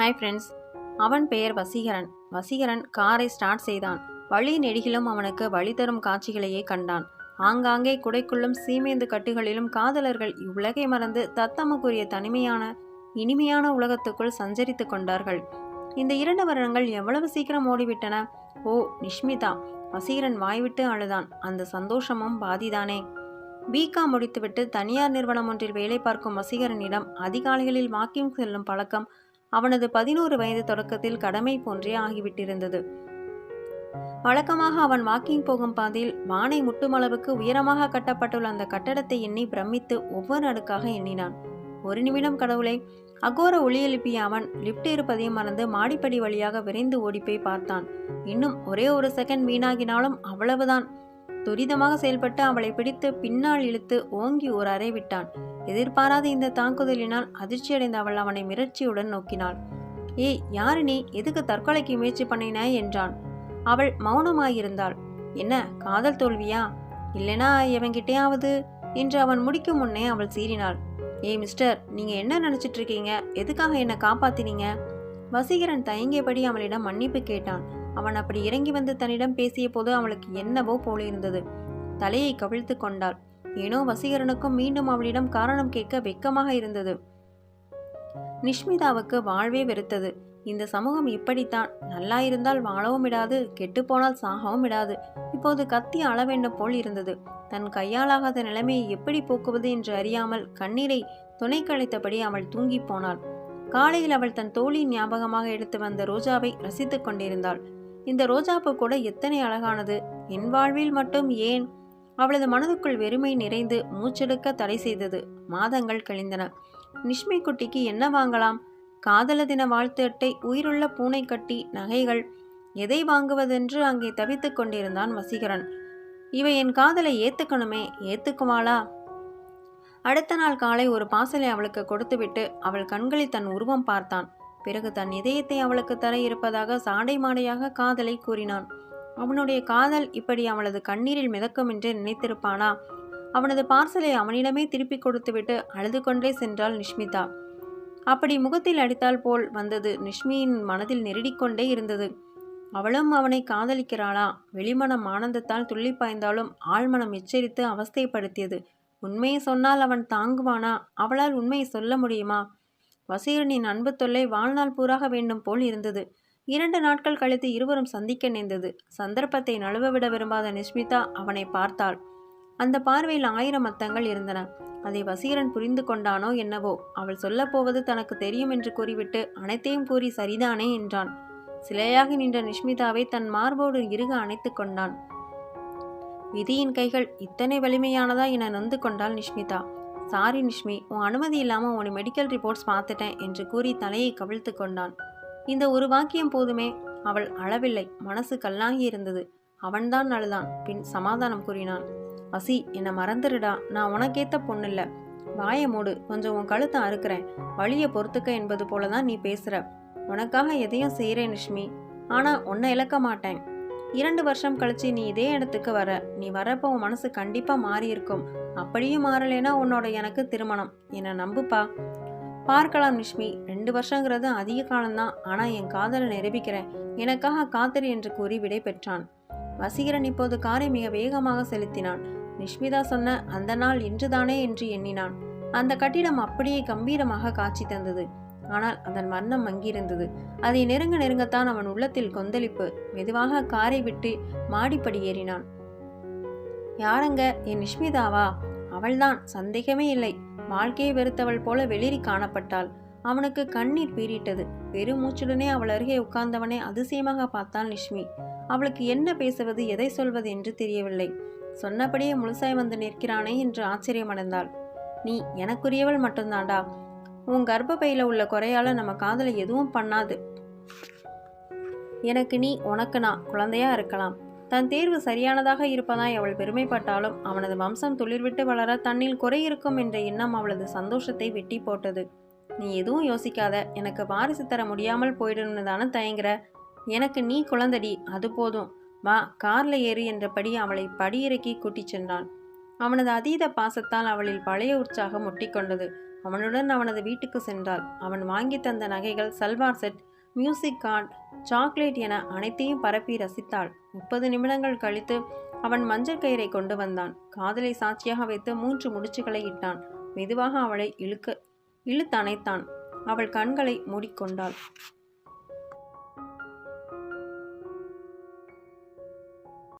Hi friends அவன் பெயர் வசீகரன். வசீகரன் காரை ஸ்டார்ட் செய்தான். வழி நெடுகிலும் அவனுக்கு வழி தரும் காட்சிகளையே கண்டான். ஆங்காங்கே குடைக்குள்ளும் சீமேந்து கட்டுகளிலும் காதலர்கள் இவ்வுலகை மறந்து தத்தமக்குரிய தனிமையான இனிமையான உலகத்துக்குள் சஞ்சரித்து கொண்டார்கள். இந்த இரண்டு வருடங்கள் எவ்வளவு சீக்கிரம் ஓடிவிட்டன? ஓ நிஷ்மிதா. வசீகரன் வாய்விட்டு அழுதான். அந்த சந்தோஷமும் பாதிதானே. பிகா முடித்துவிட்டு தனியார் நிறுவனம் ஒன்றில் வேலை பார்க்கும் வசீகரனிடம் அதிகாலைகளில் வாக்கிங் செல்லும் பழக்கம் அவனது பதினோரு வயது தொடக்கத்தில் கடமை போன்றே ஆகிவிட்டிருந்தது. வழக்கமாக அவன் வாக்கிங் போகும் பாதையில் வானை முட்டுமளவுக்கு உயரமாக கட்டப்பட்டுள்ள அந்த கட்டடத்தை எண்ணி பிரமித்து ஒவ்வொரு அடுக்காக எண்ணினான். ஒரு நிமிடம் கடவுளை! அகோர ஒளி எழுப்பிய அவன் லிப்ட் இருப்பதையும் மறந்து மாடிப்படி வழியாக விரைந்து ஓடிப்போய் பார்த்தான். இன்னும் ஒரே ஒரு செகண்ட் வீணாகினாலும் அவ்வளவுதான். துரிதமாக செயல்பட்டு அவளை பிடித்து பின்னால் இழுத்து ஓங்கி ஒரு அறை விட்டான். எதிர்பாராத இந்த தாக்குதலினால் அதிர்ச்சியடைந்த அவள் அவனை மிரட்சியுடன் நோக்கினாள். ஏய் யாரு நீ? எதுக்கு தற்கொலைக்கு முயற்சி பண்ணின? என்றான். அவள் மௌனமாயிருந்தாள். என்ன காதல் தோல்வியா? இல்லைனா எவன்கிட்டேயாவது? என்று அவன் முடிக்கும் முன்னே அவள் சீறினாள். ஏய் மிஸ்டர் நீங்க என்ன நினைச்சிட்டு இருக்கீங்க எதுக்காக என்னை காப்பாத்தினீங்க? வசீகரன் தயங்கியபடி அவளிடம் மன்னிப்பு கேட்டான். அவன் அப்படி இறங்கி வந்து தன்னிடம் பேசிய போது அவளுக்கு என்னவோ போலிருந்தது. தலையை கவிழ்த்து கொண்டாள். ஏனோ வசீகரனுக்கும் மீண்டும் அவளிடம் காரணம் கேட்க வெட்கமாக இருந்தது. நிஷ்மிதாவுக்கு வாழ்வே வெறுத்தது. இந்த சமூகம் இப்படித்தான். நல்லா இருந்தால் வாழவும் விடாது கெட்டுப்போனால் சாகவும் விடாது. இப்போது கத்தி அள வேண்டும் போல் இருந்தது. தன் கையாலாகாத நிலைமையை எப்படி போக்குவது என்று அறியாமல் கண்ணீரை துணை கழித்தபடி அவள் தூங்கிப் போனாள். காலையில் அவள் தன் தோழியின் ஞாபகமாக எடுத்து வந்த ரோஜாவை ரசித்துக் கொண்டிருந்தாள். இந்த ரோஜாப்பு கூட எத்தனை அழகானது. என் வாழ்வில் மட்டும் ஏன் அவளது மனதுக்குள் வெறுமை நிறைந்து மூச்செடுக்க தடை செய்தது. மாதங்கள் கழிந்தன. நிஷ்மை குட்டிக்கு என்ன வாங்கலாம்? காதல தின வாழ்த்து அட்டை உயிருள்ள பூனை கட்டி நகைகள். எதை வாங்குவதென்று அங்கே தவித்துக் கொண்டிருந்தான் வசீகரன். இவை என் காதலை ஏத்துக்கணுமே ஏத்துக்குவாளா அடுத்த நாள் காலை ஒரு பாசலை அவளுக்கு கொடுத்துவிட்டு அவள் கண்களில் தன் உருவம் பார்த்தான். பிறகு தன் இதயத்தை அவளுக்கு தர இருப்பதாக சாடை மாடையாக காதலை கூறினான். அவனுடைய காதல் இப்படி அவளது கண்ணீரில் மிதக்கும் என்று நினைத்திருப்பானா? அவனது பார்சலை அவனிடமே திருப்பி கொடுத்துவிட்டு அழுது கொண்டே சென்றாள் நிஷ்மிதா. அப்படி முகத்தில் அடித்தால் போல் வந்தது நிஷ்மியின் மனதில் நெருடிக்கொண்டே இருந்தது. அவளும் அவனை காதலிக்கிறாளா? வெளிமனம் ஆனந்தத்தால் துள்ளி பாய்ந்தாலும் ஆழ்மனம் எச்சரித்து அவஸ்தைப்படுத்தியது. உண்மையை சொன்னால் அவன் தாங்குவானா? அவளால் உண்மையை சொல்ல முடியுமா? வசீரனின் அன்பு தொல்லை வாழ்நாள் பூராக வேண்டும் போல் இருந்தது. இரண்டு நாட்கள் கழித்து இருவரும் சந்திக்க நேர்ந்தது. சந்தர்ப்பத்தை நழுவ விட விரும்பாத நிஷ்மிதா அவனை பார்த்தாள். அந்த பார்வையில் ஆயிரம் அர்த்தங்கள் இருந்தன. அதை வசீரன் புரிந்து கொண்டானோ என்னவோ அவள் சொல்லப்போவது தனக்கு தெரியும் என்று கூறிவிட்டு அனைத்தையும் கூறி சரிதானே என்றான். சிலையாக நின்ற நிஷ்மிதாவை தன் மார்போடு இறுக அணைத்து கொண்டான். விதியின் கைகள் இத்தனை வலிமையானதா என நொந்து கொண்டாள் நிஷ்மிதா. சாரி நிஷ்மி உன் அனுமதி இல்லாமல் உன் மெடிக்கல் ரிப்போர்ட்ஸ் பார்த்துட்டேன் என்று கூறி தலையை கவிழ்த்து கொண்டான். இந்த ஒரு வாக்கியம் போதுமே. அவள் அழவில்லை. மனசு கல்லாகி இருந்தது. அவன்தான் அழுதான் பின் சமாதானம் கூறினான். அசி என்னை மறந்துடுடா. நான் உனக்கேத்த பொண்ணில்ல. வாய மூடு. கொஞ்சம் உன் கழுத்தை அறுக்கிறேன். வழியை பொறுத்துக்க என்பது போலதான் நீ பேசுற. உனக்காக எதையும் செய்கிறேன் லட்சுமி. ஆனா உன்னை இழக்க மாட்டேன். இரண்டு வருஷம் கழிச்சு நீ இதே இடத்துக்கு வர. நீ வரப்போ உன் மனசு கண்டிப்பா மாறியிருக்கும். அப்படியும் மாறலைன்னா உன்னோட எனக்கு திருமணம். என்னை நம்புப்பா. பார்க்கலாம் நிஷ்மி. ரெண்டு வருஷங்கிறது அதிக காலம்தான். ஆனால் என் காதலை நிரூபிக்கிறேன். எனக்காக காத்திரு என்று கூறி விடை பெற்றான். வசீகரன் இப்போது காரை மிக வேகமாக செலுத்தினான். நிஷ்மிதா சொன்ன அந்த நாள் இன்றுதானே என்று எண்ணினான். அந்த கட்டிடம் அப்படியே கம்பீரமாக காட்சி தந்தது. ஆனால் அதன் மரணம் மங்கியிருந்தது அதை நெருங்க நெருங்கத்தான் அவன் உள்ளத்தில் கொந்தளிப்பு. மெதுவாக காரை விட்டு மாடிப்படி ஏறினான். யாரங்க? என் நிஷ்மிதாவா? அவள்தான். சந்தேகமே இல்லை. வாழ்க்கையை வெறுத்தவள் போல வெளிரி காணப்பட்டாள். அவனுக்கு கண்ணீர் பீறிட்டது. பெருமூச்சுடனே அவள் அருகே உட்கார்ந்தவனை அதிசயமாக பார்த்தாள் லட்சுமி. அவளுக்கு என்ன பேசுவது எதை சொல்வது என்று தெரியவில்லை. சொன்னபடியே முழுசாய் வந்து நிற்கிறானே என்று ஆச்சரியமடைந்தாள் நீ எனக்குரியவள் மட்டும்தாண்டா உன் கர்ப்பப்பையில உள்ள குறையால நம்ம காதலை எதுவும் பண்ணாது. எனக்கு நீ உனக்கு நான் குழந்தையா இருக்கலாம். தன் தேர்வு சரியானதாக இருப்பதாய் அவள் பெருமைப்பட்டாலும் அவனது வம்சம் துளிர்விட்டு வளர தன்னில் குறை இருக்கும் என்ற எண்ணம் அவளது சந்தோஷத்தை வெட்டி போட்டது. நீ எதுவும் யோசிக்காத. எனக்கு வாரிசு தர முடியாமல் போயிடணும்னு தானே தயங்குற. எனக்கு நீ குழந்தடி. அது போதும். வா கார்ல ஏறு என்றபடி அவளை படியிறக்கி கூட்டிச் சென்றான். அவனது அதீத பாசத்தால் அவளில் பழைய உற்சாகம் ஒட்டிக்கொண்டது அவனுடன் அவனது வீட்டுக்கு சென்றாள். அவன் வாங்கி தந்த நகைகள் salwar set music card chocolate என அனைத்தையும் பரப்பி ரசித்தாள். முப்பது நிமிடங்கள் கழித்து அவன் மஞ்சள் கயிறை கொண்டு வந்தான். காதலை சாட்சியாக வைத்து மூன்று முடிச்சுகளை இட்டான். மெதுவாக அவளை இழுக்க இழுத்தணைத்தான் அவள் கண்களை மூடிக்கொண்டாள்.